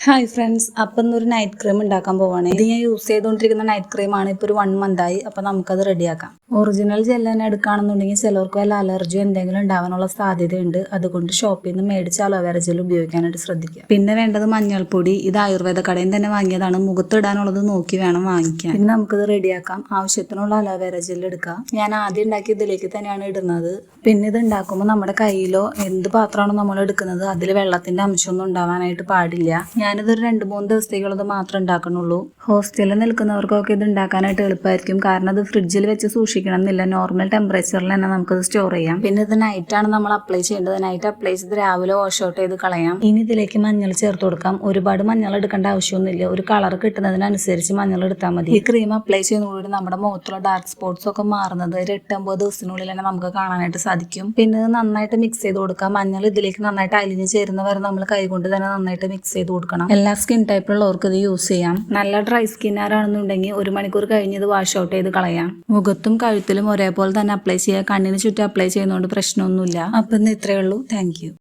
Hi friends അപ്പം ഇന്നൊരു night cream ഉണ്ടാക്കാൻ പോവാണ്. ഇത് ഞാൻ യൂസ് ചെയ്തുകൊണ്ടിരിക്കുന്ന നൈറ്റ് ക്രീം ആണ്. ഇപ്പോൾ ഒരു വൺ മന്ത് ആയി. അപ്പം നമുക്കത് റെഡിയാക്കാം ഒറിജിനൽ ജെല്ല് തന്നെ എടുക്കുകയാണെന്നുണ്ടെങ്കിൽ ചിലർക്ക് വല്ല അലർജിയോ എന്തെങ്കിലും ഉണ്ടാവാനുള്ള സാധ്യതയുണ്ട്. അതുകൊണ്ട് ഷോപ്പിൽ നിന്ന് മേടിച്ച അലോവേറ ജെൽ ഉപയോഗിക്കാനായിട്ട് ശ്രദ്ധിക്കുക. പിന്നെ വേണ്ടത് മഞ്ഞൾപ്പൊടി. ഇത് ആയുർവേദ കടയിൽ തന്നെ വാങ്ങിയതാണ്. മുഖത്തിടാനുള്ളത് നോക്കി വേണം വാങ്ങിക്കാൻ. പിന്നെ നമുക്കിത് റെഡിയാക്കാം ആവശ്യത്തിനുള്ള അലോവേറ ജെൽ എടുക്കാം. ഞാൻ ആദ്യം ഉണ്ടാക്കി ഇതിലേക്ക് തന്നെയാണ് ഇടുന്നത്. പിന്നെ ഇത് ഉണ്ടാക്കുമ്പോൾ നമ്മുടെ കയ്യിലോ എന്ത് പാത്രമാണോ നമ്മൾ എടുക്കുന്നത് അതിൽ വെള്ളത്തിന്റെ അംശമൊന്നും ഉണ്ടാവാനായിട്ട് പാടില്ല. ഞാനിതൊരു രണ്ട് മൂന്ന് ദിവസത്തേക്കുള്ളത് മാത്രം ഉണ്ടാക്കണുള്ളൂ. ഹോസ്റ്റലിൽ നിൽക്കുന്നവർക്കൊക്കെ ഇത് ഉണ്ടാക്കാനായിട്ട് എളുപ്പമായിരിക്കും. കാരണം ഇത് ഫ്രിഡ്ജിൽ വെച്ച് സൂക്ഷിക്കണം എന്നില്ല നോർമൽ ടെമ്പറേച്ചറിൽ തന്നെ നമുക്ക് നമുക്കത് സ്റ്റോർ ചെയ്യാം. പിന്നെ ഇത് നൈറ്റാണ് നമ്മൾ അപ്ലൈ ചെയ്യേണ്ടത്. നൈറ്റ് അപ്ലൈ ചെയ്ത് രാവിലെ വാഷ് ഔട്ട് ചെയ്ത് കളയാം. ഇനി ഇതിലേക്ക് മഞ്ഞൾ ചേർത്ത് കൊടുക്കാം. ഒരുപാട് മഞ്ഞൾ എടുക്കേണ്ട ആവശ്യമൊന്നുമില്ല. ഒരു കളർ കിട്ടുന്നതിനനുസരിച്ച് മഞ്ഞൾ എടുത്താൽ മതി. ഈ ക്രീം അപ്ലൈ ചെയ്യുന്നതോടുകൂടി നമ്മുടെ മുഖത്തുള്ള ഡാർക്ക് സ്പോട്ട്സ് ഒക്കെ മാറുന്നത് ഒരു എട്ടൊമ്പത് ദിവസത്തിനുള്ളിൽ തന്നെ നമുക്ക് കാണാനായിട്ട് സാധിക്കും. പിന്നെ ഇത് നന്നായിട്ട് മിക്സ് ചെയ്ത് കൊടുക്കാം. മഞ്ഞൾ ഇതിലേക്ക് നന്നായിട്ട് അലിഞ്ഞ് ചേരുന്ന വരെ നമ്മൾ കൈകൊണ്ട് തന്നെ നന്നായിട്ട് മിക്സ് ചെയ്ത് കൊടുക്കണം. എല്ലാ സ്കിൻ ടൈപ്പുള്ളവർക്ക് ഇത് യൂസ് ചെയ്യാം. നല്ല ഡ്രൈ സ്കിന്നാരാണെന്നുണ്ടെങ്കിൽ ഒരു മണിക്കൂർ കഴിഞ്ഞ് ഇത് വാഷ് ഔട്ട് ചെയ്ത് കളയാം. മുഖത്തും കഴുത്തിലും ഒരേപോലെ തന്നെ അപ്ലൈ ചെയ്യുക. കണ്ണിന് ചുറ്റും അപ്ലൈ ചെയ്യുന്നതുകൊണ്ട് പ്രശ്നമൊന്നുമില്ല. അപ്പം ഇന്ന് ഇത്രയേ ഉള്ളൂ. താങ്ക്